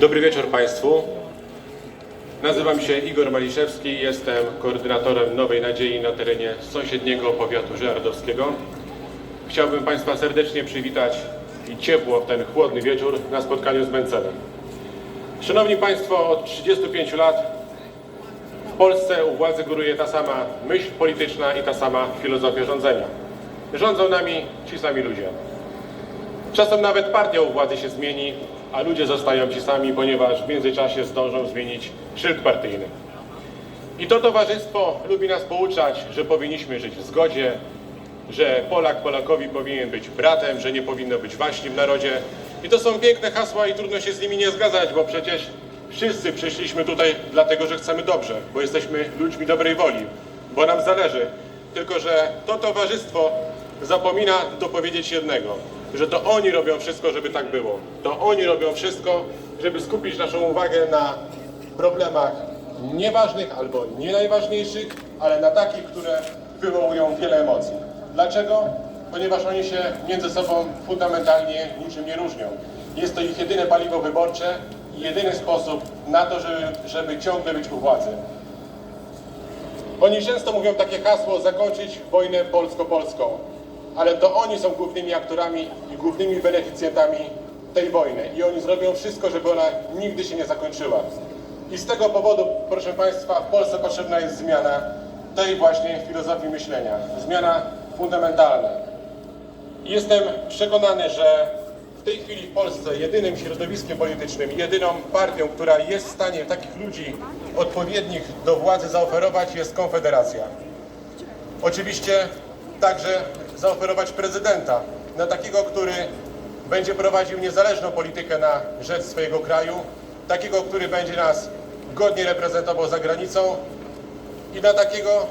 Dobry wieczór Państwu. Nazywam się Igor Maliszewski, jestem koordynatorem Nowej Nadziei na terenie sąsiedniego powiatu żeardowskiego. Chciałbym Państwa serdecznie przywitać i ciepło w ten chłodny wieczór na spotkaniu z Mencelem. Szanowni Państwo, od 35 lat w Polsce u władzy góruje ta sama myśl polityczna i ta sama filozofia rządzenia. Rządzą nami ci sami ludzie. Czasem nawet partia u władzy się zmieni, a ludzie zostają ci sami, ponieważ w międzyczasie zdążą zmienić szyld partyjny. I to towarzystwo lubi nas pouczać, że powinniśmy żyć w zgodzie, że Polak Polakowi powinien być bratem, że nie powinno być waśni w narodzie. I to są piękne hasła i trudno się z nimi nie zgadzać, bo przecież wszyscy przyszliśmy tutaj dlatego, że chcemy dobrze, bo jesteśmy ludźmi dobrej woli, bo nam zależy. Tylko, że to towarzystwo zapomina dopowiedzieć jednego, że to oni robią wszystko, żeby tak było. To oni robią wszystko, żeby skupić naszą uwagę na problemach nieważnych albo nie najważniejszych, ale na takich, które wywołują wiele emocji. Dlaczego? Ponieważ oni się między sobą fundamentalnie niczym nie różnią. Jest to ich jedyne paliwo wyborcze i jedyny sposób na to, żeby, żeby ciągle być u władzy. Oni często mówią takie hasło zakończyć wojnę polsko-polską, ale to oni są głównymi aktorami i głównymi beneficjentami tej wojny i oni zrobią wszystko, żeby ona nigdy się nie zakończyła. I z tego powodu, proszę Państwa, w Polsce potrzebna jest zmiana tej właśnie filozofii myślenia. Zmiana fundamentalna. Jestem przekonany, że w tej chwili w Polsce jedynym środowiskiem politycznym, jedyną partią, która jest w stanie takich ludzi odpowiednich do władzy zaoferować jest Konfederacja. Oczywiście także zaoferować prezydenta, na takiego, który będzie prowadził niezależną politykę na rzecz swojego kraju, takiego, który będzie nas godnie reprezentował za granicą i na takiego,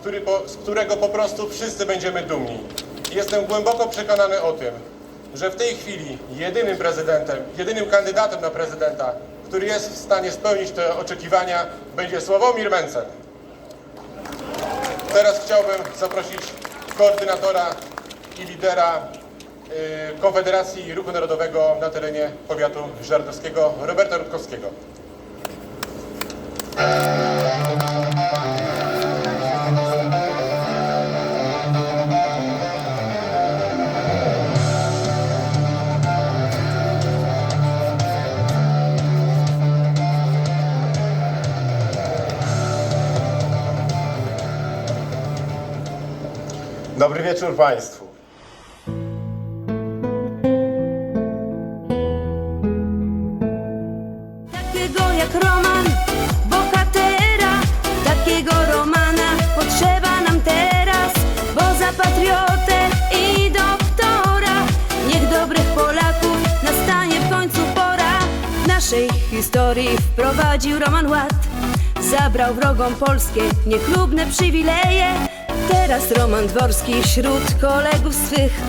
który po, z którego po prostu wszyscy będziemy dumni. Jestem głęboko przekonany o tym, że w tej chwili jedynym prezydentem, jedynym kandydatem na prezydenta, który jest w stanie spełnić te oczekiwania, będzie Sławomir Mencen. Teraz chciałbym zaprosić koordynatora i lidera y, Konfederacji Ruchu Narodowego na terenie powiatu żardowskiego, Roberta Rutkowskiego. Dobry wieczór Państwu. Takiego jak Roman, bohatera, takiego Romana potrzeba nam teraz, bo za patriotę i doktora, niech dobrych Polaków nastanie w końcu pora. W naszej historii wprowadził Roman ład, zabrał wrogom polskie niechlubne przywileje. Teraz Roman Dworski wśród kolegów swych.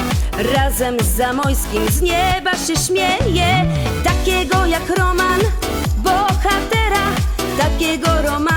Razem z Zamojskim z nieba się śmieje. Takiego jak Roman, bohatera. Takiego Romana